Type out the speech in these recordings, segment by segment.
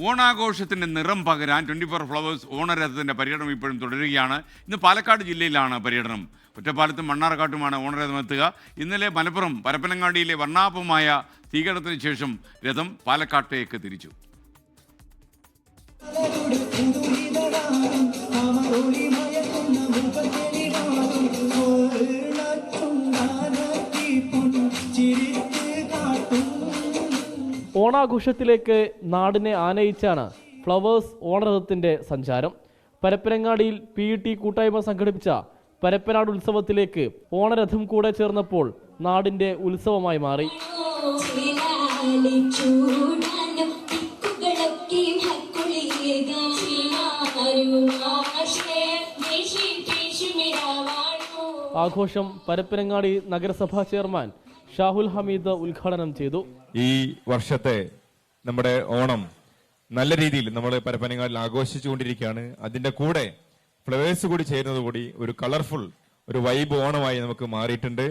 ഓണാഘോഷത്തിന്റെ നിറം പകരാൻ twenty four flowers ഓണരഥത്തിന്റെ പര്യടനം ഇപ്പോഴും തുടരുകയാണ്. ഇന്ന് പാലക്കാട് ജില്ലയിലാണ് പര്യടനം. ഒറ്റപ്പാലത്തും മണ്ണാർക്കാട്ടുമാണ് ഓണരഥം എത്തുക. ഇന്നലെ മലപ്പുറം പരപ്പനങ്ങാടിയിലെ വർണാഭമായ തീകടത്തിന് ശേഷം രഥം പാലക്കാട്ടേക്ക് തിരിച്ചു. ഓണാഘോഷത്തിലേക്ക് നാടിനെ ആനയിച്ചാണ് ഫ്ലവേഴ്സ് ഓണരഥത്തിന്റെ സഞ്ചാരം. പരപ്പനങ്ങാടിയിൽ പി ഇ ടി കൂട്ടായ്മ സംഘടിപ്പിച്ച പരപ്പനാട് ഉത്സവത്തിലേക്ക് ഓണരഥം കൂടെ ചേർന്നപ്പോൾ നാടിന്റെ ഉത്സവമായി മാറി. ആഘോഷം പരപ്പനങ്ങാടി നഗരസഭാ ചെയർമാൻ ഷാഹുൽ ഹമീദ് ഉദ്ഘാടനം ചെയ്തു. ഈ വർഷത്തെ നമ്മുടെ ഓണം നല്ല രീതിയിൽ നമ്മൾ പരപ്പനങ്ങാടിൽ ആഘോഷിച്ചുകൊണ്ടിരിക്കുകയാണ്. അതിന്റെ കൂടെ ഫ്ലവേഴ്സ് കൂടി ചേരുന്നത് കൂടി ഒരു കളർഫുൾ ഒരു വൈബ് ഓണമായി നമുക്ക് മാറിയിട്ടുണ്ട്.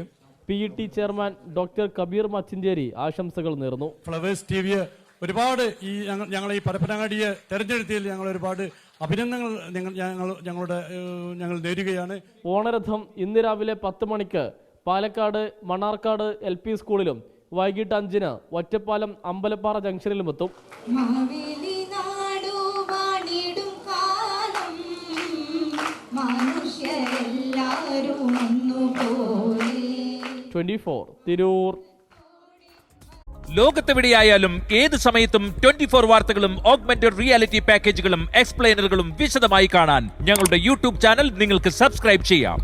P E T chairman doctor Kabir Machinchery ആശംസകൾ നേർന്നു. ഫ്ലവേഴ്സ് ടി വി ഒരുപാട് ഈ ഞങ്ങൾ ഈ പരപ്പനങ്ങാടിയെ തെരഞ്ഞെടുത്തതിൽ ഞങ്ങൾ ഒരുപാട് അഭിനന്ദനങ്ങൾ ഞങ്ങൾ ഞങ്ങളുടെ ഞങ്ങൾ നേരുകയാണ്. ഓണരഥം ഇന്ന് രാവിലെ പത്ത് മണിക്ക് പാലക്കാട് മണ്ണാർക്കാട് എൽ പി സ്കൂളിലും വൈകിട്ട് അഞ്ചിന് ഒറ്റപ്പാലം അമ്പലപ്പാറ ജംഗ്ഷനിലും എത്തും. മാവേലി നാടു വാണിടും കാലം. മനുഷ്യരെല്ലാരും ഒന്നുപോലെ ട്വന്റി ഫോർ തിരൂർ. ലോകത്തെവിടെയായാലും ഏത് സമയത്തും ട്വന്റി ഫോർ വാർത്തകളും ഓഗ്മെന്റഡ് റിയാലിറ്റി പാക്കേജുകളും എക്സ്പ്ലെയിനറുകളും വിശദമായി കാണാൻ ഞങ്ങളുടെ യൂട്യൂബ് ചാനൽ നിങ്ങൾക്ക് സബ്സ്ക്രൈബ് ചെയ്യാം.